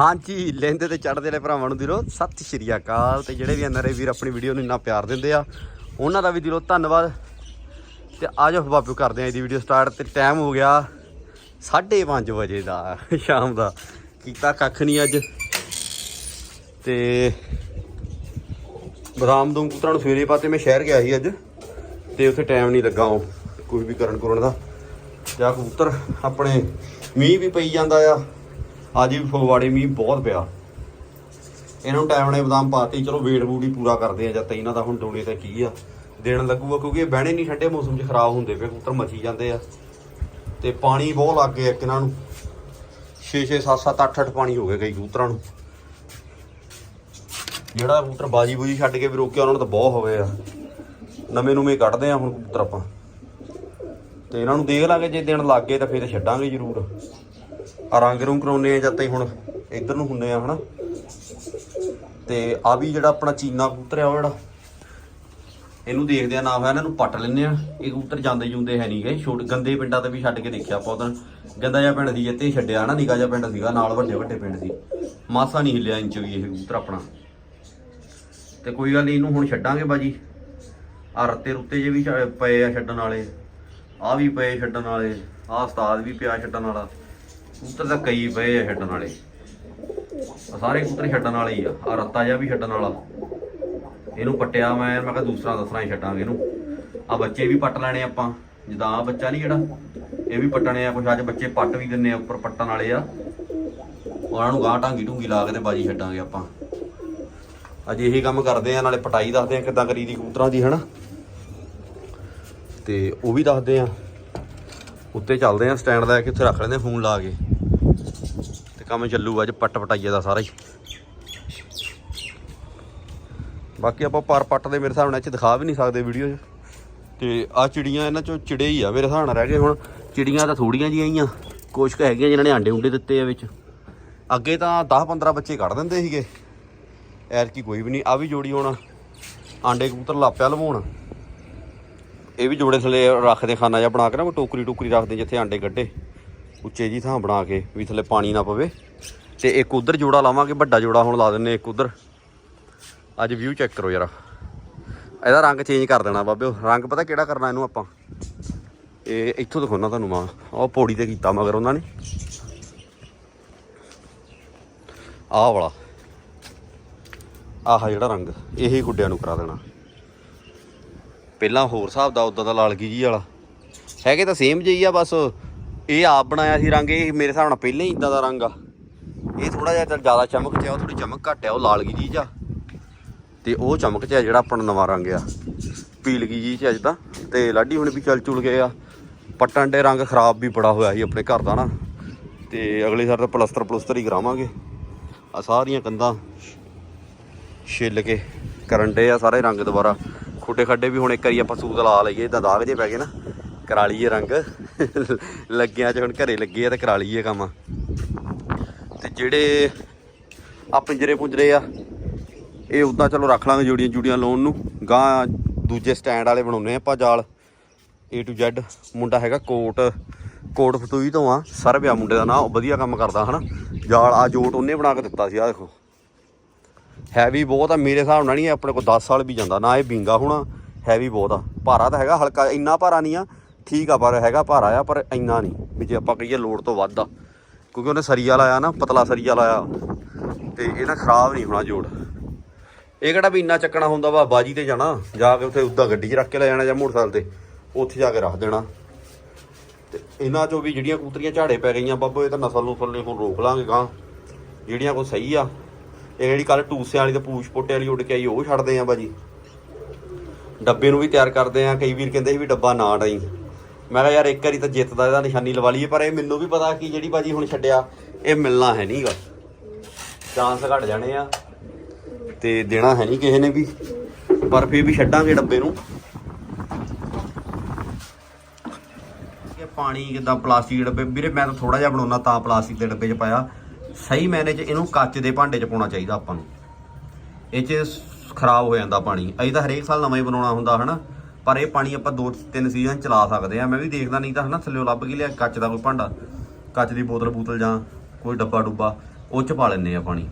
ਹਾਂਜੀ ਲੈਂਦੇ ਤੇ ਚੜਦੇ ਨੇ ਭਰਾਵਾਂ ਨੂੰ ਦਿਲੋਂ ਸਤਿ ਸ਼੍ਰੀ ਅਕਾਲ। ਤੇ ਜਿਹੜੇ ਵੀ ਨਰੇ ਵੀਰ ਆਪਣੀ ਵੀਡੀਓ ਨੂੰ ਇੰਨਾ ਪਿਆਰ ਦਿੰਦੇ ਆ, ਉਹਨਾਂ ਦਾ ਵੀ ਦਿਲੋਂ ਧੰਨਵਾਦ। ਤੇ ਆਜੋ ਬਾਪੂ ਕਰਦੇ ਆ ਇਹਦੀ ਵੀਡੀਓ ਸਟਾਰਟ ਤੇ ਟਾਈਮ ਹੋ ਗਿਆ 5:30 ਵਜੇ ਦਾ, ਸ਼ਾਮ ਦਾ। ਕੀਤਾ ਕੱਖ ਨਹੀਂ ਅੱਜ। ਤੇ ਬਦਾਮ ਦੂੰ ਕੁਤਰਾਂ ਨੂੰ ਸਵੇਰੇ ਪਾਤੇ, ਮੈਂ ਸ਼ਹਿਰ ਗਿਆ ਸੀ ਅੱਜ। ਤੇ ਉੱਥੇ ਟਾਈਮ ਨਹੀਂ ਲੱਗਾ ਉਹ ਕੋਈ ਵੀ ਕਰਨ ਕਰਨ ਦਾ। ਜਾਂ ਕਬੂਤਰ ਆਪਣੇ ਮੀਂਹ ਵੀ ਪਈ ਜਾਂਦਾ ਆ। ਅੱਜ ਵੀ ਫਗਵਾੜੇ ਮੀਂਹ ਬਹੁਤ ਪਿਆ। ਇਹਨਾਂ ਨੂੰ ਟਾਈਮ ਨੇ ਬਦਾਮ ਪਾਤੀ, ਚਲੋ ਵੇਟ ਵੂਟ ਹੀ ਪੂਰਾ ਕਰਦੇ ਆ ਜਦ ਤੱਕ ਇਹਨਾਂ ਦਾ ਹੁਣ ਡੋਲੇ ਤਾਂ ਕੀ ਆ। ਦੇਣ ਲੱਗੂਗਾ, ਕਿਉਂਕਿ ਇਹ ਬਹਿਣੇ ਨਹੀਂ ਠੰਡੇ ਮੌਸਮ 'ਚ ਖਰਾਬ ਹੁੰਦੇ ਪਏ, ਕਬੂਤਰ ਮੱਛੀ ਜਾਂਦੇ ਆ। ਤੇ ਪਾਣੀ ਬਹੁਤ ਲੱਗ ਗਿਆ ਇੱਕ ਇਹਨਾਂ ਨੂੰ। 6 6 7 7 8 8 ਪਾਣੀ ਹੋ ਗਏ ਕਈ ਕਬੂਤਰਾਂ ਨੂੰ। ਜਿਹੜਾ ਕਬੂਤਰ ਬਾਜੀ ਬੂਜੀ ਛੱਡ ਕੇ ਵੀ ਰੋਕਿਆ, ਉਹਨਾਂ ਨੂੰ ਤਾਂ ਬਹੁਤ ਹੋ ਗਏ ਆ। ਨਵੇਂ ਨੂਵੇਂ ਕੱਢਦੇ ਆ ਹੁਣ ਕਬੂਤਰ ਆਪਾਂ। ਤੇ ਇਹਨਾਂ ਨੂੰ ਦੇਖ ਲਾਂਗੇ, ਜੇ ਦਿਨ ਲੱਗ ਗਏ ਤਾਂ ਫਿਰ ਛੱਡਾਂਗੇ ਜ਼ਰੂਰ। ਆ ਰੰਗ ਰੂੰਗ ਕਰਾਉਨੇ ਆ ਜਦ ਤਾਈਂ ਹੁਣ ਇੱਧਰ ਨੂੰ ਹੁੰਨੇ ਆ ਹਨਾ। ਤੇ ਆ ਵੀ ਜਿਹੜਾ ਆਪਣਾ ਚੀਨਾ ਕਬੂਤਰ ਆ ਉਹ ਜਿਹੜਾ, ਇਹਨੂੰ ਦੇਖਦੇ ਆ ਨਾ ਹੋਇਆ ਇਹਨਾਂ ਨੂੰ ਪੱਟ ਲੈਨੇ ਆ। ਇਹ ਕਬੂਤਰ ਜਾਂਦੇ ਜੁੰਦੇ ਹੈ ਨਹੀਂ ਗਏ ਛੋਟੇ, ਗੰਦੇ ਪਿੰਡਾਂ ਤੇ ਵੀ ਛੱਡ ਕੇ ਦੇਖਿਆ ਆਪਾਂ ਉਦੋਂ ਗੰਦਾ ਜਿਹਾ ਪਿੰਡ ਸੀ ਜਿੱਤੇ ਛੱਡਿਆ ਨਾ ਨਿਕਾ ਜਿਹਾ ਪਿੰਡ ਸੀਗਾ, ਨਾਲ ਵੱਡੇ ਵੱਡੇ ਪਿੰਡ ਸੀ। ਮਾਸਾ ਨਹੀਂ ਹਿੱਲਿਆ ਇੰਚ ਵੀ ਇਹ ਕਬੂਤਰ ਆਪਣਾ। ਤੇ ਕੋਈ ਗੱਲ ਨਹੀਂ, ਇਹਨੂੰ ਹੁਣ ਛੱਡਾਂਗੇ ਬਾਜੀ। ਆ ਰੱਤੇ ਰੁੱਤੇ ਜੇ ਵੀ ਛ- ਪਏ ਆ ਛੱਡਣ ਵਾਲੇ। ਆ ਵੀ ਪਏ ਛੱਡਣ ਵਾਲੇ। ਆ ਉਸਤਾਦ ਵੀ ਪਿਆ ਛੱਡਣ ਵਾਲਾ। ਕਬੂਤਰ ਤਾਂ ਕਈ ਪਏ ਆ ਛੱਡਣ ਵਾਲੇ। ਸਾਰੇ ਕਬੂਤਰ ਛੱਡਣ ਵਾਲੇ ਹੀ ਆ। ਆ ਰੱਤਾ ਜਿਹਾ ਵੀ ਛੱਡਣ ਵਾਲਾ। ਇਹਨੂੰ ਪੱਟਿਆ ਮੈਂ ਮੈਂ ਕਿਹਾ ਦੂਸਰਾ ਦੱਸਣਾ ਹੀ ਛੱਡਾਂਗੇ ਇਹਨੂੰ। ਆ ਬੱਚੇ ਵੀ ਪੱਟ ਲੈਣੇ ਆਪਾਂ। ਜਿੱਦਾਂ ਆ ਬੱਚਾ ਨਹੀਂ ਜਿਹੜਾ, ਇਹ ਵੀ ਪੱਟਣੇ ਆ ਕੁਛ। ਅੱਜ ਬੱਚੇ ਪੱਟ ਵੀ ਦਿੰਨੇ ਆ ਉੱਪਰ ਪੱਟਣ ਵਾਲੇ ਆ। ਉਹਨਾਂ ਨੂੰ ਗਾਂ ਢਾਂਗੀ ਟੂੰਗੀ ਲਾ ਕੇ ਤੇ ਬਾਜੀ ਛੱਡਾਂਗੇ ਆਪਾਂ। ਅੱਜ ਇਹੀ ਕੰਮ ਕਰਦੇ ਆ, ਨਾਲੇ ਪਟਾਈ ਦੱਸਦੇ ਆ ਕਿੱਦਾਂ ਕਰੀਦੀ ਕਬੂਤਰਾਂ ਦੀ, ਹਨਾ? ਤੇ ਉਹ ਵੀ ਦੱਸਦੇ ਆ। ਉੱਤੇ ਚੱਲਦੇ ਆ ਸਟੈਂਡ ਲੈ ਕੇ ਉੱਥੇ ਰੱਖ ਲੈਂਦੇ ਫੋਨ ਲਾ ਕੇ। ਤੇ ਕੰਮ ਚੱਲੂ ਅੱਜ ਪੱਟ ਪਟਾਈਏ ਦਾ ਸਾਰਾ ਹੀ। ਬਾਕੀ ਆਪਾਂ ਪਰ ਪੱਟ ਦੇ ਮੇਰੇ ਹਿਸਾਬ ਨਾਲ ਇਹ ਚ ਦਿਖਾ ਵੀ ਨਹੀਂ ਸਕਦੇ ਵੀਡੀਓ 'ਚ। ਤੇ ਆ ਚਿੜੀਆਂ ਇਹਨਾਂ ਚੋਂ ਚਿੜੇ ਹੀ ਆ, ਮੇਰੇ ਹਿਸਾਬ ਨਾਲ ਰਹਿ ਗਏ ਹੁਣ। ਚਿੜੀਆਂ ਤਾਂ ਥੋੜੀਆਂ ਜਿਹੀਆਂ ਹੀ ਆ, ਕੁਛ ਕੁ ਹੈਗੀਆਂ ਜਿਨ੍ਹਾਂ ਨੇ ਆਂਡੇ ਉਂਡੇ ਦਿੱਤੇ ਆ ਵਿੱਚ। ਅੱਗੇ ਤਾਂ 10 15 ਬੱਚੇ ਕੱਢ ਦਿੰਦੇ ਸੀਗੇ। ਐਰ ਕੀ ਕੋਈ ਵੀ ਨਹੀਂ ਆ ਵੀ ਜੋੜੀ ਹੁਣ ਆਂਡੇ ਕਬੂਤਰ ਲਾਪਿਆ ਲਵਾਉਣ। ਇਹ ਵੀ ਜੋੜੇ ਥੱਲੇ ਰੱਖਦੇ ਖਾਨਾ ਜਿਹਾ ਬਣਾ ਕੇ ਨਾ, ਕੋਈ ਟੋਕਰੀ ਟੋਕਰੀ ਰੱਖਦੇ ਜਿੱਥੇ ਆਂਡੇ ਕੱਢੇ ਉੱਚੇ ਜੀ ਥਾਂ ਬਣਾ ਕੇ, ਵੀ ਥੱਲੇ ਪਾਣੀ ਨਾ ਪਵੇ। ਤੇ ਇੱਕ ਉਧਰ ਜੋੜਾ ਲਾਵਾਂਗੇ, ਵੱਡਾ ਜੋੜਾ ਹੁਣ ਲਾ ਦਿੰਨੇ ਇੱਕ ਉਧਰ। ਅੱਜ ਵਿਊ ਚੈੱਕ ਕਰੋ ਯਾਰ ਇਹਦਾ ਰੰਗ ਚੇਂਜ ਕਰ ਦੇਣਾ ਬਾਬਿਓ ਰੰਗ ਪਤਾ ਕਿਹੜਾ ਕਰਨਾ ਇਹਨੂੰ ਆਪਾਂ? ਇਹ ਇੱਥੋਂ ਦਿਖਾਉਣਾ ਤੁਹਾਨੂੰ ਮਾਂ। ਉਹ ਪੌੜੀ ਤੇ ਕੀਤਾ ਮਗਰ ਉਹਨਾਂ ਨੇ। ਆਹ ਵਾਲਾ। ਆਹ ਜਿਹੜਾ ਰੰਗ, ਇਹੀ ਗੁੱਡਿਆਂ ਨੂੰ ਕਰਾ ਦੇਣਾ। ਪਹਿਲਾਂ ਹੋਰ ਹਿਸਾਬ ਦਾ, ਉਦਾਂ ਦਾ ਲਾਲਗੀ ਜੀ ਵਾਲਾ। ਹੈਗੇ ਤਾਂ ਸੇਮ ਜਿਹੀ ਆ, ਬਸ ਇਹ ਆਪ ਬਣਾਇਆ ਸੀ ਰੰਗ, ਇਹ ਮੇਰੇ ਹਿਸਾਬ ਨਾਲ ਪਹਿਲਾਂ ਹੀ ਇਦਾਂ ਦਾ ਰੰਗ ਆ। ਇਹ ਥੋੜਾ ਜਿਹਾ ਜ਼ਿਆਦਾ ਚਮਕ ਚ ਆ, ਉਹ ਥੋੜੀ ਚਮਕ ਘੱਟ ਆ, ਉਹ ਲਾਲਗੀ ਜੀ ਆ। ਤੇ ਉਹ ਚਮਕ ਚ ਆ ਜਿਹੜਾ ਆਪਣਾ ਨਵਾਂ ਰੰਗ ਆ ਪੀਲਗੀ ਜੀ ਚ ਅੱਜ ਤਾਂ ਤੇ ਲਾਡੀ ਹੁਣ ਵੀ ਚਲ ਚੁਲ ਗਏ ਆ। ਪੱਟਣ ਦੇ ਰੰਗ ਖਰਾਬ ਵੀ ਬੜਾ ਹੋਇਆ ਸੀ ਆਪਣੇ ਘਰ ਦਾ ਨਾ। ਤੇ ਅਗਲੇ ਸਾਲ ਤਾਂ ਪਲਸਤਰ ਪਲਸਤਰ ਹੀ ਕਰਾਵਾਂਗੇ। ਆ ਸਾਰੀਆਂ ਕੰਧਾਂ ਛਿੱਲ ਕੇ ਕਰਨ ਦੇ ਆ ਸਾਰੇ ਰੰਗ ਦੁਬਾਰਾ। ਖੁੱਡੇ ਖੱਡੇ ਵੀ ਹੁਣ ਇੱਕ ਵਾਰੀ ਆਪਾਂ ਸੂਤ ਲਾ ਲਈਏ ਇਦਾਂ ਦਾਗ ਜੇ ਪੈ ਗਏ ਨਾ ਕਰਾ ਲਈਏ ਰੰਗ। ਲੱਗਿਆ ਚ ਹੁਣ ਘਰੇ ਲੱਗੇ ਆ ਤੇ ਕਰਾ ਲਈਏ ਕੰਮ। ਤੇ ਜਿਹੜੇ ਆ ਪਿੰਜਰੇ ਪੁੰਜਰੇ ਆ, ਇਹ ਉਦਾਂ ਚਲੋ ਰੱਖ ਲਾਂਗੇ ਜੋੜੀਆਂ ਜੁੜੀਆਂ ਲਾਉਣ ਨੂੰ। ਗਾਂ ਦੂਜੇ ਸਟੈਂਡ ਵਾਲੇ ਬਣਾਉਨੇ ਆਪਾਂ ਜਾਲ। A to Z, ਮੁੰਡਾ ਹੈਗਾ ਕੋਟ ਕੋਟ ਫਤੂਈ ਤੋਂ ਆ, ਸਰਵਿਆ ਮੁੰਡੇ ਦਾ ਨਾਂ, ਉਹ ਵਧੀਆ ਕੰਮ ਕਰਦਾ ਹਨਾ। ਜਾਲ ਆ ਜੋਟ ਉਹਨੇ ਬਣਾ ਕੇ ਦਿੱਤਾ ਸੀ ਆ ਦੇਖੋ। ਹੈਵੀ ਬਹੁਤ ਆ, ਮੇਰੇ ਹਿਸਾਬ ਨਾਲ ਨਹੀਂ ਆਪਣੇ ਕੋਲ 10 ਸਾਲ ਵੀ ਜਾਂਦਾ। ਨਾ ਇਹ ਬਿੰਗਾ ਹੋਣਾ ਹੈਵੀ ਬਹੁਤ ਆ। ਭਾਰਾ ਤਾਂ ਹੈਗਾ, ਹਲਕਾ, ਇੰਨਾ ਭਾਰਾ ਨਹੀਂ ਆ। ਠੀਕ ਆ, ਪਰ ਹੈਗਾ ਭਾਰਾ ਆ, ਪਰ ਇੰਨਾ ਨਹੀਂ ਵੀ ਜੇ ਆਪਾਂ ਕਹੀਏ ਲੋਡ ਤੋਂ ਵੱਧ ਆ। ਕਿਉਂਕਿ ਉਹਨੇ ਸਰੀਆ ਲਾਇਆ ਨਾ, ਪਤਲਾ ਸਰੀਆ ਲਾਇਆ। ਤੇ ਇਹ ਨਾ ਖਰਾਬ ਨਹੀਂ ਹੋਣਾ ਜੋੜ। ਇਹ ਕਿਹੜਾ ਵੀ ਇੰਨਾ ਚੱਕਣਾ ਹੁੰਦਾ ਵਾ, ਬਾਜੀ ਤੇ ਜਾਣਾ, ਜਾ ਕੇ ਉੱਥੇ ਉੱਦਾਂ ਗੱਡੀ 'ਚ ਰੱਖ ਕੇ ਲੈ ਜਾਣਾ ਜਾਂ ਮੋਟਰਸਾਈਕਲ ਤੇ, ਉੱਥੇ ਜਾ ਕੇ ਰੱਖ ਦੇਣਾ। ਤੇ ਇਹਨਾਂ ਚੋਂ ਵੀ ਜਿਹੜੀਆਂ ਕੂਤਰੀਆਂ ਝਾੜੇ ਪੈ ਗਈਆਂ, ਬਾਬੋ, ਇਹ ਤਾਂ ਨਸਲ ਨੂੰ ਨਹੀਂ ਹੁਣ ਰੋਕ ਲਾਂਗੇ ਗਾਂ ਜਿਹੜੀਆਂ ਕੋ ਸਹੀ ਆ ਇਹ ਜਿਹੜੀ ਕੱਲ ਟੂਸਿਆਂ ਵਾਲੀ ਤੇ ਪੂਛ ਪੋਟੇ ਵਾਲੀ ਉੱਡ ਕੇ ਆਈ, ਉਹ ਛੱਡਦੇ ਆ ਭਾਜੀ। ਡੱਬੇ ਨੂੰ ਵੀ ਤਿਆਰ ਕਰਦੇ ਆ, ਕਈ ਵੀਰ ਕਹਿੰਦੇ ਸੀ ਵੀ ਡੱਬਾ ਨਾ ਡਾਈ। ਮੈਂ ਕਿਹਾ ਯਾਰ ਇੱਕ ਵਾਰੀ ਤਾਂ ਜਿੱਤਦਾ ਇਹਦਾ ਨਿਸ਼ਾਨੀ ਲਵਾ ਲਈਏ, ਪਰ ਇਹ ਮੈਨੂੰ ਵੀ ਪਤਾ ਕਿ ਜਿਹੜੀ ਭਾਜੀ ਹੁਣ ਛੱਡਿਆ, ਇਹ ਮਿਲਣਾ ਹੈ ਨਹੀਂਗਾ ਚਾਂਸ ਘਟ ਜਾਣੇ ਆ, ਤੇ ਦੇਣਾ ਹੈ ਨਹੀਂ ਕਿਸੇ ਨੇ ਵੀ। ਪਰ ਫਿਰ ਵੀ ਛੱਡਾਂਗੇ ਡੱਬੇ ਨੂੰ। ਇਹ ਪਾਣੀ ਕਿਦਾਂ ਪਲਾਸਟਿਕ ਡੱਬੇ? ਵੀਰੇ ਮੈਂ ਤਾਂ ਥੋੜਾ ਜਿਹਾ ਬਣਾਉਣਾ ਤਾਂ ਪਲਾਸਟਿਕ ਦੇ ਡੱਬੇ 'ਚ ਪਾਇਆ। ਸਹੀ ਮੈਨੇ 'ਚ ਇਹਨੂੰ ਕੱਚ ਦੇ ਭਾਂਡੇ 'ਚ ਪਾਉਣਾ ਚਾਹੀਦਾ ਆਪਾਂ ਨੂੰ। ਇਹ 'ਚ ਖਰਾਬ ਹੋ ਜਾਂਦਾ ਪਾਣੀ। ਅਸੀਂ ਤਾਂ ਹਰੇਕ ਸਾਲ ਨਵਾਂ ਹੀ ਬਣਾਉਣਾ ਹੁੰਦਾ ਹਨਾ? ਪਰ ਇਹ ਪਾਣੀ ਆਪਾਂ ਦੋ ਤਿੰਨ ਸੀਜ਼ਨ ਚਲਾ ਸਕਦੇ ਆ ਮੈਂ ਵੀ ਦੇਖਦਾ ਨਹੀਂ ਤਾਂ ਹਨਾ? ਥੱਲੇ ਲੱਭ ਕੇ ਲਿਆ ਕੱਚ ਦਾ ਕੋਈ ਭਾਂਡਾ। ਕੱਚ ਦੀ ਬੋਤਲ ਬੂਤਲ ਜਾਂ ਕੋਈ ਡੱਬਾ ਡੁੱਬਾ ਉਹ ਚ ਪਾ ਲੈਂਦੇ ਆ ਪਾਣੀ।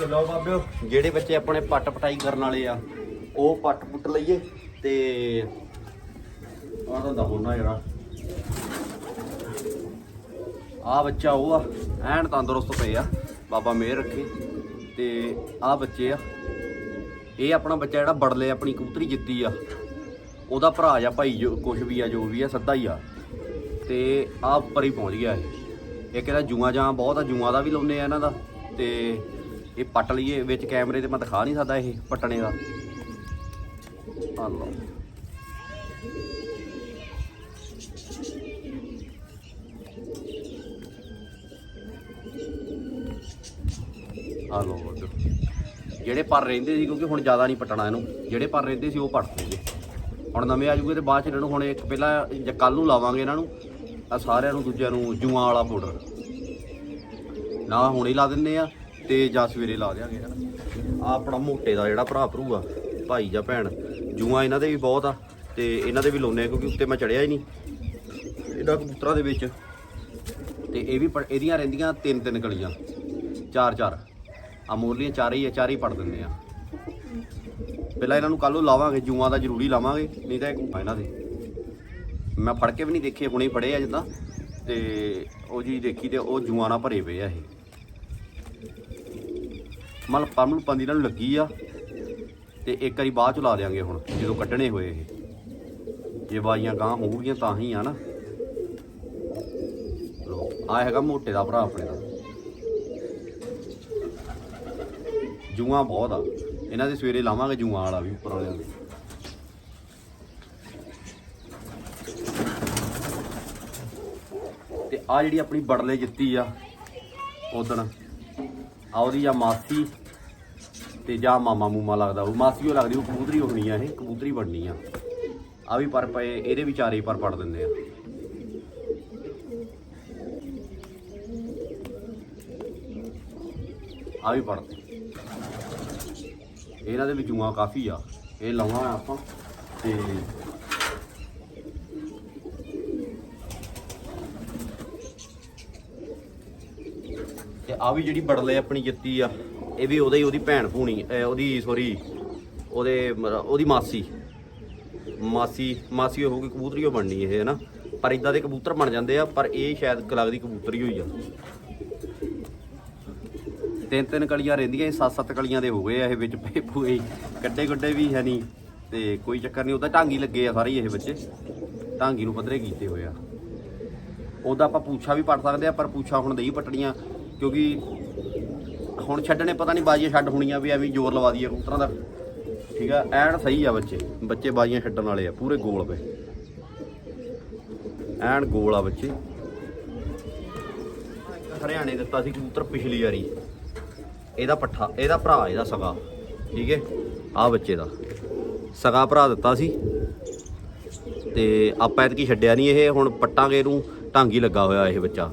ਲਓ ਬਾਬਿਓ। ਜਿਹੜੇ ਬੱਚੇ ਆਪਣੇ ਪੱਟ ਪਟਾਈ ਕਰਨ ਵਾਲੇ ਆ ਉਹ ਪੱਟ ਪੁੱਟ ਲਈਏ ਤੇ ਆਹ ਤਾਂ ਹੋਣਾ ਜਿਹੜਾ ਆ ਬੱਚਾ ਉਹ ਆ, ਐਨ ਤੰਦਰੁਸਤ ਪਏ ਆ, ਬਾਬਾ ਮਿਹਰ ਰੱਖੇ, ਤੇ ਆ ਬੱਚੇ ਆ। ਇਹ ਆਪਣਾ ਬੱਚਾ ਜਿਹੜਾ ਬੜਲੇ ਆਪਣੀ ਕਬੂਤਰੀ ਜਿੱਤੀ ਆ। ਉਹਦਾ ਭਰਾ ਜਾਂ ਭਾਈ ਜੋ ਕੁਝ ਵੀ ਆ, ਜੋ ਵੀ ਆ, ਸੱਦਾ ਹੀ ਆ। ਤੇ ਆ ਉੱਪਰ ਹੀ ਪਹੁੰਚ ਗਿਆ ਇਹ। ਇੱਕ ਇਹਦਾ ਜੂਆਂ ਜਾਂ ਬਹੁਤ ਆ, ਜੂਆਂ ਦਾ ਵੀ ਲਾਉਨੇ ਆ ਇਹਨਾਂ ਦਾ। ਤੇ ਇਹ ਪੱਟ ਲਈਏ, ਵਿੱਚ ਕੈਮਰੇ ਤੇ ਮੈਂ ਦਿਖਾ ਨਹੀਂ ਸਕਦਾ ਇਹ ਪੱਟਣੇ ਦਾ। ਆ ਆ ਲਓ ਜਿਹੜੇ ਪਰ ਰਹਿੰਦੇ ਸੀ, ਕਿਉਂਕਿ ਹੁਣ ਜ਼ਿਆਦਾ ਨਹੀਂ ਪਟਣਾ ਇਹਨੂੰ, ਜਿਹੜੇ ਪਰ ਰਹਿੰਦੇ ਸੀ, ਉਹ ਪਟ ਦੇਗੇ ਹੁਣ ਨਵੇਂ ਆ ਜੂਗੇ ਤੇ ਬਾਅਦ ਚ ਇਹਨਾਂ ਨੂੰ ਹੁਣ ਇੱਕ ਪਹਿਲਾਂ ਜਾਂ ਕੱਲ ਨੂੰ ਲਾਵਾਂਗੇ ਇਹਨਾਂ ਨੂੰ ਆ ਸਾਰਿਆਂ ਨੂੰ ਦੂਜਿਆਂ ਨੂੰ ਜੂਆਂ ਵਾਲਾ ਪਾਊਡਰ ਨਾ ਹੁਣੇ ਲਾ ਦਿੰਨੇ ਆ, ਤੇ ਜਾਂ ਸਵੇਰੇ ਲਾ ਦਿਆਂਗੇ ਆ ਆਪਣਾ ਮੋਟੇ ਦਾ ਜਿਹੜਾ ਭਰਾ ਭਰੂ ਆ, ਭਾਈ ਜਾਂ ਭੈਣ, ਜੂਆਂ ਇਹਨਾਂ ਦੇ ਵੀ ਬਹੁਤ ਆ, ਤੇ ਇਹਨਾਂ ਦੇ ਵੀ ਲਾਉਨੇ ਆ, ਕਿਉਂਕਿ ਉੱਤੇ ਮੈਂ ਚੜਿਆ ਹੀ ਨਹੀਂ। ਇਹਨਾਂ ਕਬੂਤਰਾਂ ਦੇ ਵਿੱਚ। ਤੇ ਇਹ ਵੀ ਪ- ਇਹਦੀਆਂ ਰਹਿੰਦੀਆਂ ਤਿੰਨ ਤਿੰਨ ਗਲੀਆਂ ਚਾਰ ਚਾਰ ਆ ਮੋਰਲੀਆਂ ਚਾਰੇ ਹੀ ਆ, ਚਾਰੇ ਹੀ ਪੜ ਦਿੰਦੇ ਆ। ਪਹਿਲਾਂ ਇਹਨਾਂ ਨੂੰ ਕੱਲ ਨੂੰ ਲਾਵਾਂਗੇ, ਜੂਆਂ ਦਾ ਜ਼ਰੂਰੀ ਲਾਵਾਂਗੇ, ਨਹੀਂ ਤਾਂ ਇਹ ਘੁੰਮਾ ਇਹਨਾਂ ਦੇ। ਮੈਂ ਫੜ ਕੇ ਵੀ ਨਹੀਂ ਦੇਖੇ, ਹੁਣੇ ਫੜੇ ਆ ਜਿੱਦਾਂ। ਤੇ ਉਹ ਜੀ ਦੇਖੀ ਤੇ ਉਹ ਜੂਆਂ ਨਾਲ ਭਰੇ ਪਏ ਆ ਇਹ। ਮਲ ਪੰਮ ਪੰਦੀ ਇਹਨਾਂ ਨੂੰ ਲੱਗੀ ਆ। ਤੇ ਇੱਕ ਵਾਰੀ ਬਾਅਦ ਚ ਲਾ ਦਿਆਂਗੇ ਹੁਣ, ਜਦੋਂ ਕੱਢਣੇ ਹੋਏ ਇਹ। ਜੇ ਬਾਈਆਂ ਗਾਂ ਹੋਊਗੀਆਂ ਤਾਂ ਹੀ ਆ ਨਾ। ਲੋ ਆ ਹੈਗਾ ਮੋਟੇ ਦਾ ਭਰਾ ਆਪਣੇ ਦਾ। ਜੂਆਂ ਬਹੁਤ ਆ। ਇਹਨਾਂ ਦੇ ਸਵੇਰੇ ਲਾਵਾਂਗੇ ਜੂਆਂ ਵਾਲਾ ਵੀ ਉੱਪਰ ਵਾਲਿਆਂ ਦੇ। ਤੇ ਆ ਜਿਹੜੀ ਆਪਣੀ ਬੜਲੇ ਜਿੱਤੀ ਆ ਉਦਣ ਆ ਉਹਦੀ ਆ ਮਾਸੀ ਤੇ ਜਾਂ ਮਾਮਾ ਮੂਮਾ ਲੱਗਦਾ। ਉਹ ਮਾਸੀ ਉਹ ਲੱਗਦੀ, ਉਹ ਕਬੂਤਰੀ ਹੋਣੀ ਆ ਇਹ, ਕਬੂਤਰੀ ਬਣਨੀ ਆ। ਆ ਵੀ ਪਰ ਪਏ, ਇਹਦੇ ਵਿਚਾਰੇ ਪਰ ਪੜ ਦਿੰਦੇ ਆ। ਆ ਵੀ ਪੜਦੇ ਇਹਨਾਂ ਦੇ ਵਿੱਚ ਜੂਆਂ ਕਾਫੀ ਆ। ਇਹ ਲਾਉਣਾ ਆਪਾਂ ਤੇ ਤੇ ਆ ਵੀ ਜਿਹੜੀ ਬੜਲੇ ਆਪਣੀ ਜਿੱਤੀ ਆ, ਇਹ ਵੀ ਉਹਦੇ ਹੀ ਉਹਦੀ ਭੈਣ ਭੂਣੀ ਉਹਦੀ ਸੋਰੀ ਉਹਦੇ ਉਹਦੀ ਮਾਸੀ। ਮਾਸੀ ਮਾਸੀ ਹੋਊਗੀ ਕਬੂਤਰੀ ਉਹ ਬਣਨੀ ਇਹ ਹੈ ਨਾ ਪਰ ਇਦਾਂ ਦੇ ਕਬੂਤਰ ਬਣ ਜਾਂਦੇ ਆ, ਪਰ ਇਹ ਸ਼ਾਇਦ ਲੱਗਦੀ ਕਬੂਤਰੀ ਹੋਈ ਆ। ਤਿੰਨ ਤਿੰਨ ਕਲੀਆਂ ਰਹਿੰਦੀਆਂ, ਇਹ ਸੱਤ ਸੱਤ ਕਲੀਆਂ ਦੇ ਹੋ ਗਏ ਆ ਇਹ ਵਿੱਚ ਪਏ ਪੂਏ। ਕੱਡੇ ਗੱਡੇ ਵੀ ਹੈ ਨਹੀਂ, ਤੇ ਕੋਈ ਚੱਕਰ ਨਹੀਂ, ਉਹਦਾ ਢਾਂਗੀ ਲੱਗੇ ਆ ਸਾਰੇ ਹੀ ਇਹ ਬੱਚੇ ਢਾਂਗੀ ਨੂੰ ਪੱਧਰੇ ਕੀਤੇ ਹੋਏ ਆ। ਉਹਦਾ ਆਪਾਂ ਪੂਛਾ ਵੀ ਪੜ ਸਕਦੇ ਆ, ਪਰ ਪੂਛਾ ਹੁਣ ਨਹੀਂ ਪਟਣੀਆਂ, ਕਿਉਂਕਿ ਹੁਣ ਛੱਡਣੇ ਪਤਾ ਨਹੀਂ ਬਾਜੀਆਂ ਛੱਡ ਹੋਣੀਆਂ ਵੀ ਐਵੇਂ ਜ਼ੋਰ ਲਵਾ ਦਈਏ ਕਬੂਤਰਾਂ ਦਾ। ਠੀਕ ਆ, ਐਨ ਸਹੀ ਆ ਬੱਚੇ ਬੱਚੇ ਬਾਜੀਆਂ ਛੱਡਣ ਵਾਲੇ ਆ, ਪੂਰੇ ਗੋਲ ਪਏ। ਐਨ ਗੋਲ ਆ ਬੱਚੇ। ਹਰਿਆਣੇ ਦਿੱਤਾ ਸੀ ਕਬੂਤਰ ਪਿਛਲੀ ਵਾਰੀ। ਇਹਦਾ ਪੱਠਾ, ਇਹਦਾ ਭਰਾ, ਇਹਦਾ ਸਗਾ। ਠੀਕ ਹੈ? ਆ ਬੱਚੇ ਦਾ। ਸਗਾ ਭਰਾ ਦਿੱਤਾ ਸੀ। ਤੇ ਆਪਾਂ ਐਤਕੀ ਛੱਡਿਆ ਨਹੀਂ ਇਹ, ਹੁਣ ਪੱਟਾਂਗੇ ਇਹਨੂੰ ਢਾਂਗੀ ਲੱਗਾ ਹੋਇਆ ਇਹ ਬੱਚਾ।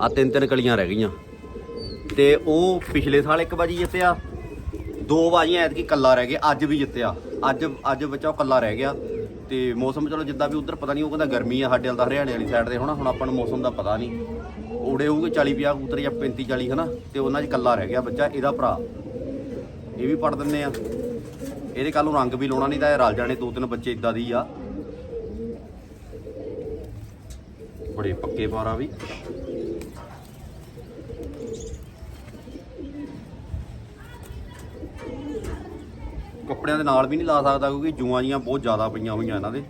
ਆ ਤਿੰਨ ਤਿੰਨ ਕਲੀਆਂ ਰਹਿ ਗਈਆਂ। ਤੇ ਉਹ ਪਿਛਲੇ ਸਾਲ ਇੱਕ ਬਾਜੀ ਜਿੱਤਿਆ, ਦੋ ਬਾਜੀਆਂ ਐਤਕੀ ਕੱਲਾ ਰਹਿ ਗਿਆ, ਅੱਜ ਵੀ ਜਿੱਤਿਆ। ਅੱਜ ਅੱਜ ਬੱਚਾ ਉਹ ਕੱਲਾ ਰਹਿ ਗਿਆ। ਤੇ ਮੌਸਮ ਚਲੋ ਜਿੱਦਾਂ ਵੀ ਉਧਰ ਪਤਾ ਨਹੀਂ, ਉਹ ਕਹਿੰਦਾ ਗਰਮੀ ਆ ਸਾਡੇ ਵੱਲ ਤਾਂ ਹਰਿਆਣੇ ਵਾਲੀ ਸਾਈਡ ਤੇ ਹੋਣਾ, ਹੁਣ ਆਪਾਂ ਨੂੰ ਮੌਸਮ ਦਾ ਪਤਾ ਨਹੀਂ। ਉੜੇ ਹੋਊਗੇ 40 50 ਕਬੂਤਰ ਜਾਂ 35 40 ਹਨਾ? ਤੇ ਉਹਨਾਂ 'ਚ ਕੱਲਾ ਰਹਿ ਗਿਆ ਬੱਚਾ, ਇਹਦਾ ਭਰਾ। ਇਹ ਵੀ ਪੜ ਦਿੰਨੇ ਆ। ਇਹਦੇ ਕੱਲ ਨੂੰ ਰੰਗ ਵੀ ਲਾਉਣਾ ਨਹੀਂ ਤਾਂ ਇਹ ਰਲ ਜਾਣੇ ਦੋ ਤਿੰਨ ਬੱਚੇ ਇਦਾਂ ਦੀ ਆ। ਬੜੇ ਪੱਕੇ ਪਾਰਾ ਵੀ। ਕੱਪੜਿਆਂ ਦੇ ਨਾਲ ਵੀ ਨਹੀਂ ਲਾ ਸਕਦਾ ਕਿਉਂਕਿ ਜੂਆਂ ਜੀਆਂ ਬਹੁਤ ਜ਼ਿਆਦਾ ਪਈਆਂ ਹੋਈਆਂ ਇਹਨਾਂ ਦੇ।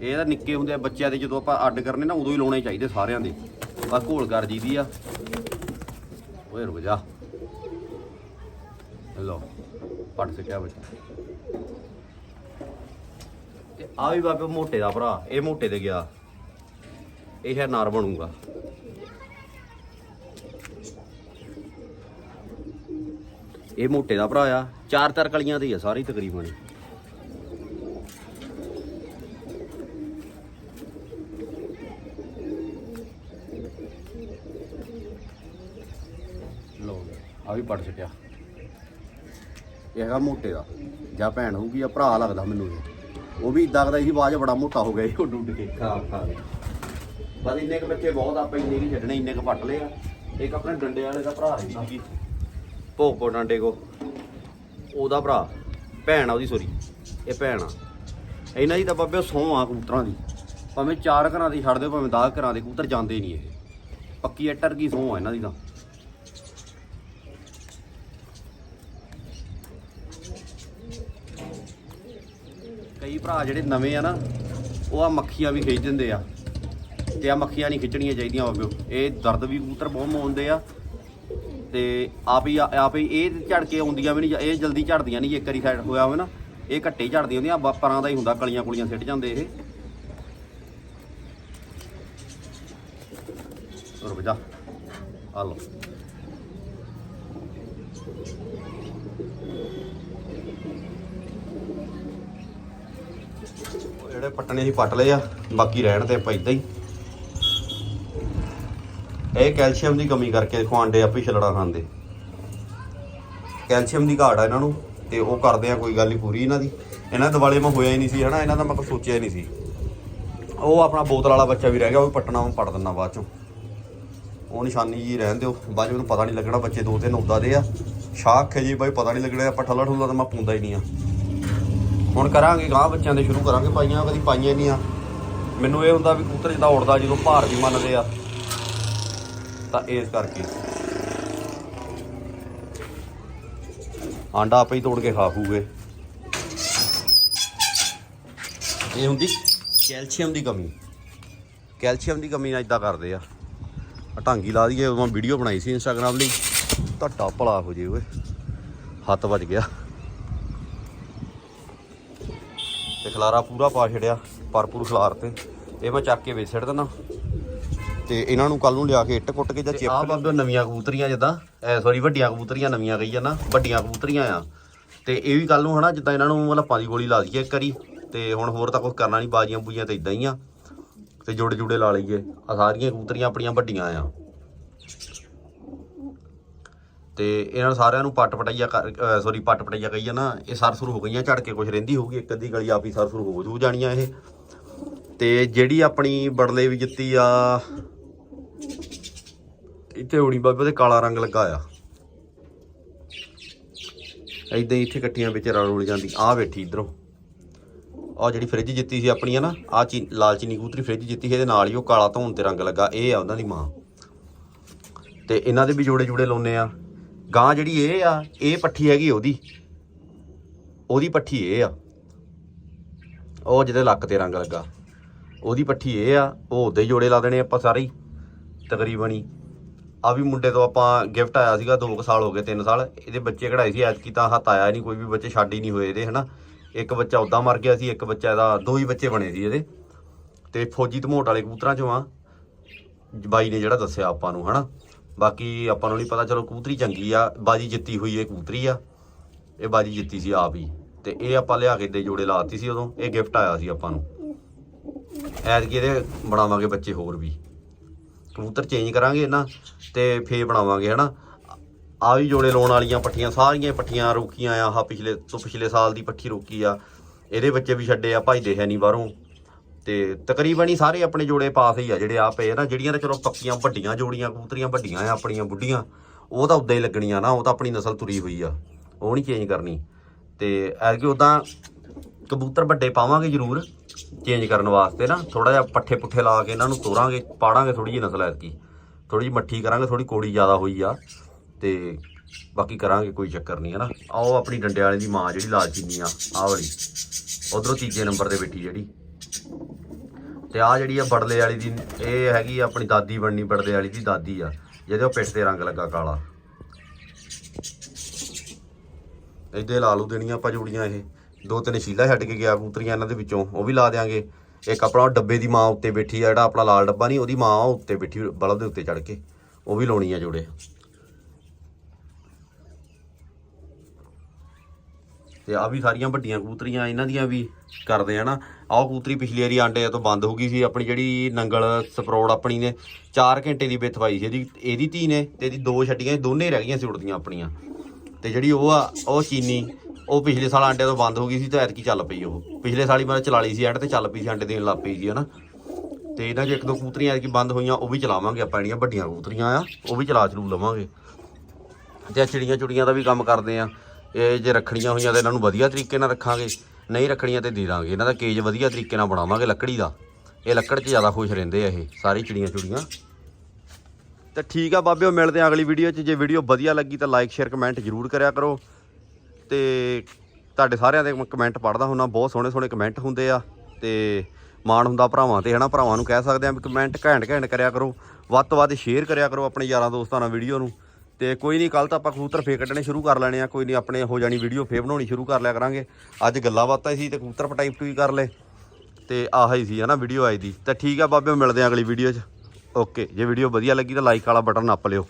ਇਹ ਤਾਂ ਨਿੱਕੇ ਹੁੰਦੇ ਆ, ਬੱਚਿਆਂ ਦੇ ਜਦੋਂ ਆਪਾਂ ਅੱਡ ਕਰਨੇ ਨਾ, ਉਦੋਂ ਹੀ ਲਾਉਣੇ ਚਾਹੀਦੇ ਸਾਰਿਆਂ ਦੇ। ਬਸ ਘੋਲ ਕਰ ਜੀਦੀ ਆ। ਓਏ ਰੁਕ ਜਾ। ਲੋ ਪੜ ਸਕਿਆ ਬੱਚਾ। ਤੇ ਆ ਵੀ ਬਾਬੇ ਮੋਟੇ ਦਾ ਭਰਾ, ਇਹ ਮੋਟੇ ਤੇ ਗਿਆ। ਇਹ ਹੈ ਨਾਰ ਬਣੂਗਾ। ਇਹ ਮੋਟੇ ਦਾ ਭਰਾ ਆ, ਚਾਰ ਚਾਰ ਕਲੀਆਂ ਦੀ ਆ ਸਾਰੀ ਤਕਰੀਬਨ ਹੀ। ਲਓ ਆ ਵੀ ਪੜ ਸਕਿਆ ਇਹ ਹੈਗਾ ਮੋਟੇ ਦਾ ਜਾਂ ਭੈਣ ਹੋਊਗੀ ਜਾਂ ਭਰਾ ਲੱਗਦਾ ਮੈਨੂੰ ਇਹ। ਉਹ ਵੀ ਇਦਾਂ ਦਾ ਸੀ 'ਚ ਬੜਾ ਮੋਟਾ ਹੋ ਗਿਆ ਸੀ ਉਹ ਡੁੱਡ ਕੇ। ਖਾ ਖਾ ਕੇ ਬਸ ਇੰਨੇ ਕ ਬੱਚੇ ਬਹੁਤ ਆਪਾਂ ਇੰਨੇ ਨਹੀਂ ਛੱਡਣੇ ਇੰਨੇ ਕ ਪੱਟ ਲਏ ਆ। ਇੱਕ ਆਪਣੇ ਡੰਡੇ ਵਾਲੇ ਦਾ ਭਰਾ ਰਹਿੰਦਾ ਸੀ ਭੋਗੋ ਡੰਡੇ ਕੋ। ਉਹਦਾ ਭਰਾ ਭੈਣ ਆ ਉਹਦੀ ਸੋਰੀ ਇਹ ਭੈਣ ਆ। ਇਹਨਾਂ ਦੀ ਤਾਂ ਬਾਬੇ ਸੌਂ ਆ ਕਬੂਤਰਾਂ ਦੀ। ਭਾਵੇਂ ਚਾਰ ਘਰਾਂ ਦੀ ਛੱਡ ਦਿਓ ਭਾਵੇਂ 10 ਘਰਾਂ ਦੇ ਕਬੂਤਰ ਜਾਂਦੇ ਨਹੀਂ ਇਹ। ਪੱਕੀ ਅਟਰ ਕੀ ਸੌਂ ਆ ਇਹਨਾਂ ਦੀ ਤਾਂ। ਕਈ ਭਰਾ ਜਿਹੜੇ ਨਵੇਂ ਆ ਨਾ, ਉਹ ਆ ਮੱਖੀਆਂ ਵੀ ਖਿੱਚ ਦਿੰਦੇ ਆ। ਤੇ ਆ ਮੱਖੀਆਂ ਨਹੀਂ ਖਿੱਚਣੀਆਂ ਚਾਹੀਦੀਆਂ ਬਾਬਿਓ ਇਹ ਦਰਦ ਵੀ ਕਬੂਤਰ ਬਹੁਤ ਮੋਉਂਦੇ ਆ। ਤੇ ਆਪ ਹੀ ਆਪ ਹੀ ਇਹ ਝੜ ਕੇ ਆਉਂਦੀਆਂ ਵੀ ਨਹੀਂ ਇਹ ਜਲਦੀ ਝੜਦੀਆਂ ਨਹੀਂ, ਜੇ ਇੱਕ ਵਾਰੀ ਸਾਈਡ ਹੋਇਆ ਹੋਵੇ ਨਾ, ਇਹ ਘੱਟੇ ਹੀ ਝੜਦੀਆਂ ਹੁੰਦੀਆਂ, ਬ- ਪਰਾਂ ਦਾ ਹੀ ਹੁੰਦਾ ਕਲੀਆਂ ਕੁਲੀਆਂ ਸਿੱਟ ਜਾਂਦੇ ਇਹ ਰੁਕ ਜਾ ਆ ਲਓ ਉਹ ਜਿਹੜੇ ਪੱਟਣੇ ਸੀ ਪੱਟ ਲਏ ਆ, ਬਾਕੀ ਰਹਿਣ ਤੇ ਆਪਾਂ ਇਦਾਂ ਹੀ। ਇਹ ਕੈਲਸ਼ੀਅਮ ਦੀ ਕਮੀ ਕਰਕੇ ਖਵਾਂਡੇ ਆਪੇ ਛਲੜਾ ਖਾਂਦੇ। ਕੈਲਸ਼ੀਅਮ ਦੀ ਘਾਟ ਆ ਇਹਨਾਂ ਨੂੰ, ਤੇ ਉਹ ਕਰਦੇ ਆ, ਕੋਈ ਗੱਲ ਨਹੀਂ ਪੂਰੀ ਇਹਨਾਂ ਦੀ। ਇਹਨਾਂ ਦਿਵਾਲੇ ਮੈਂ ਹੋਇਆ ਹੀ ਨਹੀਂ ਸੀ, ਹਨਾ, ਇਹਨਾਂ ਦਾ ਮੈਂ ਕੋਈ ਸੋਚਿਆ ਹੀ ਨਹੀਂ ਸੀ। ਉਹ ਆਪਣਾ ਬੋਤਲ ਵਾਲਾ ਬੱਚਾ ਵੀ ਰਹਿ ਗਿਆ, ਉਹ ਵੀ ਪੱਟਣਾ ਉਹ ਪੱਟ ਦਿੰਨਾ ਬਾਅਦ ਚੋਂ। ਉਹ ਨਿਸ਼ਾਨੀ ਜੀ ਰਹਿਣ ਦਿਓ, ਬਾਅਦ 'ਚ ਮੈਨੂੰ ਪਤਾ ਨਹੀਂ ਲੱਗਣਾ, ਬੱਚੇ ਦੋ ਤਿੰਨ ਉਦਾਂ ਦੇ ਆ। ਸ਼ਾਖ ਹੈ ਜੀ ਬਾਈ, ਪਤਾ ਨਹੀਂ ਲੱਗਣਾ, ਆਪਾਂ ਠੱਲਾ ਠੁੱਲਾ ਤਾਂ ਮੈਂ ਪੁੰਦਾ ਹੀ ਨਹੀਂ ਆ। ਹੁਣ ਕਰਾਂਗੇ ਗਾਂ ਬੱਚਿਆਂ ਦੇ ਸ਼ੁਰੂ ਕਰਾਂਗੇ, ਪਾਈਆਂ ਕਦੀ ਪਾਈਆਂ ਨਹੀਂ ਆ। ਮੈਨੂੰ ਇਹ ਹੁੰਦਾ ਵੀ ਕਬੂਤਰ ਜਿੱਦਾਂ ਉੜਦਾ, ਜਦੋਂ ਭਾਰ ਵੀ ਮੰਨਦੇ ਆ, ਤਾਂ ਇਸ ਕਰਕੇ। ਆਂਡਾ ਆਪੇ ਹੀ ਤੋੜ ਕੇ ਖਾ ਖੂਗੇ। ਇਹ ਹੁੰਦੀ ਕੈਲਸ਼ੀਅਮ ਦੀ ਕਮੀ। ਕੈਲਸ਼ੀਅਮ ਦੀ ਕਮੀ ਨਾਲ ਇਦਾਂ ਕਰਦੇ ਆ। ਆਹ ਢਾਂਗੀ ਲਾ ਦਈਏ, ਉਦੋਂ ਵੀਡੀਓ ਬਣਾਈ ਸੀ ਇੰਸਟਾਗ੍ਰam ਲਈ ਤੁਹਾਡਾ ਭਲਾ ਹੋ ਜੇ ਓਏ। ਹੱਥ ਵੱਜ ਗਿਆ। ਤੇ ਖਲਾਰਾ ਪੂਰਾ ਪਾ ਛੜਿਆ ਭਰਪੂਰ ਖਲਾਰ ਤੇ। ਇਹ ਮੈਂ ਚੱਕ ਕੇ ਵੇਚ ਛੱਡ ਦਿੰਦਾ। ਤੇ ਇਹਨਾਂ ਨੂੰ ਕੱਲ ਨੂੰ ਲਿਆ ਕੇ ਇੱਟ ਕੁੱਟ ਕੇ ਜਾਂ ਚਿਪ ਆ ਬਾਬੇ ਨਵੀਆਂ ਕਬੂਤਰੀਆਂ ਜਿੱਦਾਂ ਐ ਸੌਰੀ ਵੱਡੀਆਂ ਕਬੂਤਰੀਆਂ ਨਵੀਆਂ ਗਈ ਨਾ ਵੱਡੀਆਂ ਕਬੂਤਰੀਆਂ ਆ। ਤੇ ਇਹ ਵੀ ਕੱਲ ਨੂੰ ਹਨਾ ਜਿੱਦਾਂ ਇਹਨਾਂ ਨੂੰ ਲੱਪਾਂ ਦੀ ਗੋਲੀ ਲਾ ਦਈਏ ਇੱਕ ਵਾਰੀ ਤੇ ਹੁਣ ਹੋਰ ਤਾਂ ਕੁਝ ਕਰਨਾ ਨਹੀਂ ਬਾਜੀਆਂ ਬੂਜੀਆਂ ਤੇ ਇਦਾਂ ਹੀ ਆ। ਤੇ ਜੋੜੇ ਜੁੜੇ ਲਾ ਲਈਏ। ਆ ਸਾਰੀਆਂ ਕਬੂਤਰੀਆਂ ਆਪਣੀਆਂ ਵੱਡੀਆਂ ਆ। ਤੇ ਇਹਨਾਂ ਸਾਰਿਆਂ ਨੂੰ ਪੱਟ ਪਟਈਆ ਸੌਰੀ ਪੱਟ ਪਟਾਈਆ ਕਹੀ ਆ ਨਾ ਇਹ ਸਰਸੁਰ ਹੋ ਗਈਆਂ, ਝੜ ਕੇ ਕੁਝ ਰਹਿੰਦੀ ਹੋਊਗੀ, ਇੱਕ ਅੱਧੀ ਗਲੀ ਆਪ ਹੀ ਸਰਸੁਰ ਹੋ ਜੂ ਜਾਣੀਆਂ ਇਹ। ਤੇ ਜਿਹੜੀ ਆਪਣੀ ਬੜਲੇ ਵੀ ਜਿੱਤੀ ਆ, ਇੱਥੇ ਹੋਣੀ ਬਾਬੇ, ਉਹਦੇ ਕਾਲਾ ਰੰਗ ਲੱਗਾ ਆ। ਐਦਾਂ ਹੀ ਇੱਥੇ ਇਕੱਠੀਆਂ ਵਿੱਚ ਰਲ ਰੁਲ ਜਾਂਦੀ ਆ ਬੈਠੀ ਇਧਰੋਂ। ਆ ਜਿਹੜੀ ਫ੍ਰਿਜ ਜਿੱਤੀ ਸੀ ਆਪਣੀ ਆ ਨਾ ਆ ਚੀ, ਲਾਲ ਚੀਨੀ ਕਬੂਤਰੀ ਫ੍ਰਿਜ ਜਿੱਤੀ ਸੀ, ਇਹਦੇ ਨਾਲ ਹੀ ਉਹ ਕਾਲਾ ਧੌਣ ਤੇ ਰੰਗ ਲੱਗਾ, ਇਹ ਆ ਉਹਨਾਂ ਦੀ ਮਾਂ। ਤੇ ਇਹਨਾਂ ਦੇ ਵੀ ਜੋੜੇ ਜੁੜੇ ਲਾਉਨੇ ਆ। ਗਾਂ ਜਿਹੜੀ ਇਹ ਆ, ਇਹ ਪੱਠੀ ਹੈਗੀ ਉਹਦੀ। ਉਹਦੀ ਪੱਠੀ ਇਹ ਆ। ਉਹ ਜਿਹਦੇ ਲੱਕ ਤੇ ਰੰਗ ਲੱਗਾ। ਉਹਦੀ ਪੱਠੀ ਇਹ ਆ, ਉਹ ਉਹਦੇ ਜੋੜੇ ਲਾ ਦੇਣੇ ਆਪਾਂ ਸਾਰੇ ਹੀ, ਤਕਰੀਬਨ ਹੀ। ਆ ਵੀ ਮੁੰਡੇ ਤੋਂ ਆਪਾਂ ਗਿਫਟ ਆਇਆ ਸੀਗਾ 2 ਸਾਲ ਹੋ ਗਏ 3 ਸਾਲ। ਇਹਦੇ ਬੱਚੇ ਕਢਾਏ ਸੀ, ਐਤਕੀ ਤਾਂ ਹੱਥ ਆਇਆ ਨਹੀਂ ਕੋਈ ਵੀ ਬੱਚੇ ਛੱਡ ਹੀ ਨਹੀਂ ਹੋਏ ਇਹਦੇ, ਹਨਾ। ਇੱਕ ਬੱਚਾ ਉਦਾਂ ਮਰ ਗਿਆ ਸੀ, ਇੱਕ ਬੱਚਾ ਇਹਦਾ, ਦੋ ਹੀ ਬੱਚੇ ਬਣੇ ਸੀ ਇਹਦੇ। ਤੇ ਫੌਜੀ ਧਮੋਟ ਵਾਲੇ ਕਬੂਤਰਾਂ ਚੋਂ ਆ, ਬਾਈ ਨੇ ਜਿਹੜਾ ਦੱਸਿਆ ਆਪਾਂ ਨੂੰ, ਹਨਾ। ਬਾਕੀ ਆਪਾਂ ਨੂੰ ਨਹੀਂ ਪਤਾ, ਚਲੋ ਕਬੂਤਰੀ ਚੰਗੀ ਆ, ਬਾਜੀ ਜਿੱਤੀ ਹੋਈ ਇਹ ਕਬੂਤਰੀ ਆ। ਇਹ ਬਾਜੀ ਜਿੱਤੀ ਸੀ ਆਪ ਹੀ। ਤੇ ਇਹ ਆਪਾਂ ਲਿਆ ਕੇ ਦੇ ਜੋੜੇ ਲਾਤੀ ਸੀ ਉਦੋਂ, ਇਹ ਗਿਫਟ ਆਇਆ ਸੀ ਆਪਾਂ ਨੂੰ। ਐਤਕੀ ਇਹਦੇ ਬਣਾਵਾਂਗੇ ਬੱਚੇ ਹੋਰ ਵੀ। ਕਬੂਤਰ ਚੇਂਜ ਕਰਾਂਗੇ ਨਾ ਤੇ ਫੇਰ ਬਣਾਵਾਂਗੇ, ਹਨਾ। ਆ ਵੀ ਜੋੜੇ ਲਾਉਣ ਵਾਲੀਆਂ ਪੱਠੀਆਂ, ਸਾਰੀਆਂ ਪੱਠੀਆਂ ਰੋਕੀਆਂ ਆ, ਆਹ ਪਿਛਲੇ ਤੋਂ ਪਿਛਲੇ ਸਾਲ ਦੀ ਪੱਠੀ ਰੋਕੀ ਆ। ਇਹਦੇ ਬੱਚੇ ਵੀ ਛੱਡੇ ਆ, ਭਾਈ ਹੈ ਨਹੀਂ ਬਾਹਰੋਂ। ਤੇ ਤਕਰੀਬਨ ਹੀ ਸਾਰੇ ਆਪਣੇ ਜੋੜੇ ਪਾਸ ਹੀ ਆ ਜਿਹੜੇ ਆ ਪਏ ਨਾ, ਜਿਹੜੀਆਂ ਤਾਂ ਚਲੋ ਪੱਕੀਆਂ ਵੱਡੀਆਂ ਜੋੜੀਆਂ, ਕਬੂਤਰੀਆਂ ਵੱਡੀਆਂ ਆ, ਆਪਣੀਆਂ ਬੁੱਢੀਆਂ, ਉਹ ਤਾਂ ਉਦਾਂ ਹੀ ਲੱਗਣੀਆਂ ਨਾ, ਉਹ ਤਾਂ ਆਪਣੀ ਨਸਲ ਤੁਰੀ ਹੋਈ ਆ, ਉਹ ਨਹੀਂ ਚੇਂਜ ਕਰਨੀ। ਤੇ ਐਰਗੇ ਉਦਾਂ ਕਬੂਤਰ ਵੱਡੇ ਪਾਵਾਂਗੇ ਜ਼ਰੂਰ ਚੇਂਜ ਕਰਨ ਵਾਸਤੇ ਨਾ ਥੋੜਾ ਜਿਹਾ ਪੱਠੇ ਪੁੱਠੇ ਲਾ ਕੇ ਇਹਨਾਂ ਨੂੰ ਤੋਰਾਂਗੇ, ਪਾੜਾਂਗੇ ਥੋੜੀ ਜਿਹੀ ਨਸਲ ਐਤਕੀ। ਥੋੜੀ ਜਿਹੀ ਮੱਠੀ ਕਰਾਂਗੇ ਥੋੜੀ ਕੋੜੀ ਜ਼ਿਆਦਾ ਹੋਈ ਆ, ਤੇ ਬਾਕੀ ਕਰਾਂਗੇ ਕੋਈ ਚੱਕਰ ਨਹੀਂ ਹੈ ਨਾ ਆਓ ਆਪਣੀ ਡੰਡੇ ਵਾਲੇ ਦੀ ਮਾਂ ਜਿਹੜੀ ਲਾਲਚੀਨੀ ਆ, ਆਹ ਵਾਲੀ। ਉਧਰੋਂ ਤੀਜੇ ਨੰਬਰ ਤੇ ਬੈਠੀ ਜਿਹੜੀ। ਤੇ ਆ ਜਿਹੜੀ ਆ ਬੜਲੇ ਵਾਲੀ ਦੀ, ਇਹ ਹੈਗੀ ਆਪਣੀ ਦਾਦੀ ਬਣਨੀ, ਬੜਲੇ ਵਾਲੀ ਦੀ ਦਾਦੀ ਆ। ਜਿਹਦੇ ਉਹ ਪਿੱਠ ਤੇ ਰੰਗ ਲੱਗਾ ਕਾਲਾ। ਇੱਦੇ ਲਾ ਲੂ ਦੇਣੀਆਂ ਆਪਾਂ ਜੋੜੀਆਂ ਇਹ। ਦੋ ਤਿੰਨ ਸ਼ੀਲਾ ਛੱਡ ਕੇ ਗਿਆ ਕਬੂਤਰੀਆਂ ਇਹਨਾਂ ਦੇ ਵਿੱਚੋਂ, ਉਹ ਵੀ ਲਾ ਦਿਆਂਗੇ। ਇੱਕ ਆਪਣਾ ਡੱਬੇ ਦੀ ਮਾਂ ਉੱਤੇ ਬੈਠੀ ਆ, ਜਿਹੜਾ ਆਪਣਾ ਲਾਲ ਡੱਬਾ ਨਹੀਂ, ਉਹਦੀ ਮਾਂ ਉਹ ਉੱਤੇ ਬੈਠੀ ਬਲਬ ਦੇ ਉੱਤੇ ਚੜ ਕੇ। ਉਹ ਵੀ ਲਾਉਣੀ ਆ ਜੋੜੇ। ਤੇ ਆ ਵੀ ਸਾਰੀਆਂ ਵੱਡੀਆਂ ਕਬੂਤਰੀਆਂ, ਇਹਨਾਂ ਦੀਆਂ ਵੀ ਕਰਦੇ ਆ ਨਾ। ਆਹ ਕੂਤਰੀ ਪਿਛਲੀ ਵਾਰੀ ਆਂਡਿਆਂ ਤੋਂ ਬੰਦ ਹੋ ਗਈ ਸੀ, ਆਪਣੀ ਜਿਹੜੀ ਨੰਗਲ ਸਪਰੋੜ ਆਪਣੀ ਨੇ 4 ਘੰਟੇ ਦੀ ਬਿੱਥ ਪਾਈ ਸੀ ਇਹਦੀ ਇਹਦੀ ਧੀ ਨੇ ਤੇ ਇਹਦੀ ਦੋ ਛੱਡੀਆਂ, ਇਹ ਦੋਨੇ ਰਹਿ ਗਈਆਂ ਸੀ ਉੜਦੀਆਂ ਆਪਣੀਆਂ। ਤੇ ਜਿਹੜੀ ਉਹ ਆ, ਉਹ ਚੀਨੀ, ਉਹ ਪਿਛਲੇ ਸਾਲ ਆਂਡਿਆਂ ਤੋਂ ਬੰਦ ਹੋ ਗਈ ਸੀ ਤਾਂ ਐਤਕੀ ਚੱਲ ਪਈ ਉਹ। ਪਿਛਲੇ ਸਾਲ ਹੀ ਮੈਂ ਚਲਾ ਲਈ ਸੀ ਐਂਡ ਤੇ ਚੱਲ ਪਈ ਸੀ ਆਂਡੇ ਦੇਣ ਲੱਗ ਪਈ ਸੀ, ਹਨਾ। ਤੇ ਇਹਨਾਂ 'ਚ ਇੱਕ ਦੋ ਕੂਤਰੀਆਂ ਐਤਕੀ ਬੰਦ ਹੋਈਆਂ, ਉਹ ਵੀ ਚਲਾਵਾਂਗੇ ਆਪਾਂ ਜਿਹੜੀਆਂ ਵੱਡੀਆਂ ਕੂਤਰੀਆਂ ਆ, ਉਹ ਵੀ ਚਲਾ ਚਲੂ ਲਵਾਂਗੇ। ਤੇ ਚਿੜੀਆਂ ਚੁੜੀਆਂ ਦਾ ਵੀ ਕੰਮ ਕਰਦੇ ਆ, ਇਹ ਜੇ ਰੱਖਣੀਆਂ ਹੋਈਆਂ ਤਾਂ ਇਹਨਾਂ ਨੂੰ ਵਧੀਆ ਤਰੀਕੇ ਨਾਲ ਰੱਖਾਂਗੇ। ਨਹੀਂ ਰੱਖਣੀਆਂ ਤੇ ਦੇ ਦਾਂਗੇ। ਇਹਨਾਂ ਦਾ ਕੇਜ ਵਧੀਆ ਤਰੀਕੇ ਨਾਲ ਬਣਾਵਾਂਗੇ ਲੱਕੜੀ ਦਾ। ਇਹ ਲੱਕੜ 'ਚ ਜ਼ਿਆਦਾ ਖੁਸ਼ ਰਹਿੰਦੇ ਆ ਇਹ, ਸਾਰੀ ਚਿੜੀਆਂ ਚੁੜੀਆਂ। ਤੇ ਠੀਕ ਆ ਬਾਬਿਓ, ਮਿਲਦੇ ਆ ਅਗਲੀ ਵੀਡੀਓ 'ਚ। ਜੇ ਵੀਡੀਓ ਵਧੀਆ ਲੱਗੀ ਤਾਂ ਲਾਈਕ ਸ਼ੇਅਰ ਕਮੈਂਟ ਜ਼ਰੂਰ ਕਰਿਆ ਕਰੋ। ਤੇ ਤੁਹਾਡੇ ਸਾਰਿਆਂ ਦੇ ਕਮੈਂਟ ਪੜ੍ਹਦਾ ਹੁੰਦਾ ਬਹੁਤ ਸੋਹਣੇ ਸੋਹਣੇ ਕਮੈਂਟ ਹੁੰਦੇ ਆ। ਤੇ ਮਾਣ ਹੁੰਦਾ ਭਰਾਵਾਂ ਤੇ, ਹਨਾ? ਭਰਾਵਾਂ ਨੂੰ ਕਹਿ ਸਕਦੇ ਆ ਵੀ ਕਮੈਂਟ ਘੈਂਟ ਘੈਂਟ ਕਰਿਆ ਕਰੋ। ਵੱਧ ਤੋਂ ਵੱਧ ਸ਼ੇਅਰ ਕਰਿਆ ਕਰੋ ਆਪਣੇ ਯਾਰਾਂ ਦੋਸਤਾਂ ਨਾਲ ਵੀਡੀਓ ਨੂੰ। ਤੇ ਕੋਈ ਨਹੀਂ ਕੱਲ ਤਾਂ ਆਪਾਂ ਕਬੂਤਰ ਫੇਰ ਕੱਢਣੇ ਸ਼ੁਰੂ ਕਰ ਲੈਣੇ ਆ। ਕੋਈ ਨਹੀਂ, ਆਪਣੇ ਹੋ ਜਾਣੀ ਵੀਡੀਓ ਫੇਰ ਬਣਾਉਣੀ ਸ਼ੁਰੂ ਕਰ ਲਿਆ ਕਰਾਂਗੇ। ਅੱਜ ਗੱਲਾਂ ਬਾਤਾਂ ਸੀ ਤੇ ਕਬੂਤਰ ਪਟਾਈ ਪਟੂਈ ਕਰ ਲਏ। ਤੇ ਆਹ ਹੀ ਸੀ ਹਨਾ ਵੀਡੀਓ ਆਈ ਦੀ। ਤਾਂ ਠੀਕ ਆ ਬਾਬੇ, ਮਿਲਦੇ ਆ ਅਗਲੀ ਵੀਡੀਓ 'ਚ। ਓਕੇ ਜੇ ਵੀਡੀਓ ਵਧੀਆ ਲੱਗੀ ਤਾਂ ਲਾਈਕ ਵਾਲਾ ਬਟਨ ਨੱਪ ਲਿਓ।